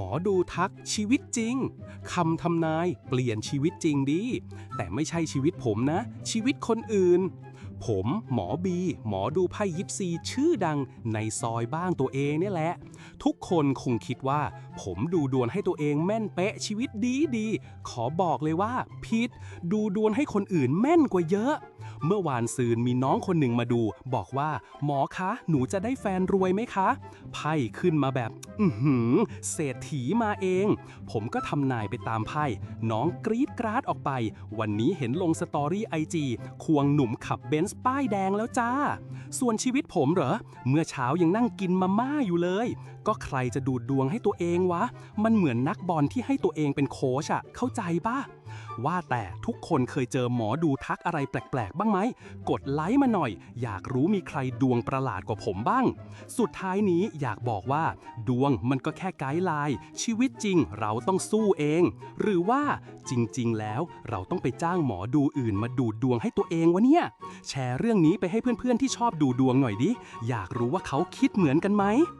หมอดูทักชีวิตจริงคำทำนายเปลี่ยนชีวิตจริงดี แต่ไม่ใช่ชีวิตผมนะ ชีวิตคนอื่น ผม หมอบี หมอดูไพ่ยิปซีชื่อดังในซอยบ้างตัวเองเนี่ยแหละ ทุกคนคงคิดว่า ผมดูดวงให้ตัวเองแม่นเป๊ะชีวิตดีดีๆขอบอกเลยว่าผิดดูดวงให้คนอื่นแม่นกว่าเยอะ เมื่อวานซืนมีน้องคนหนึ่งมาดู บอกว่า หมอคะ หนูจะได้แฟนรวยไหมคะ ไพ่ขึ้นมาแบบ อื้อหือเศรษฐีมาเอง ผมก็ทำนายไปตามไพ่ น้องกรี๊ดกราดออกไป วันนี้เห็นลงสตอรี่ไอจีควงหนุ่มขับเบนซ์ป้ายแดงแล้วจ้า ส่วนชีวิตผมเหรอ เมื่อเช้ายังนั่งกินมาม่าอยู่เลย ก็ใครจะดูดดวงให้ตัวเองวะ มันเหมือนนักบอลที่ให้ตัวเองเป็นโค้ชอะเข้าใจปะ ว่าแต่ทุกคนเคยเจอหมอดูทักอะไรแปลกๆ บ้างไหม กดไลค์มาหน่อย อยากรู้มีใครดวงประหลาดกว่าผมบ้าง สุดท้ายนี้อยากบอกว่า ดวงมันก็แค่ไกด์ไลน์ ชีวิตจริงเราต้องสู้เอง หรือว่าจริงๆ แล้วเราต้องไปจ้างหมอดูอื่นมาดูดวงให้ตัวเองวะเนี่ย แชร์เรื่องนี้ไปให้เพื่อนๆที่ชอบดูดวงหน่อยดิ อยากรู้ว่าเขาคิดเหมือนกันไหม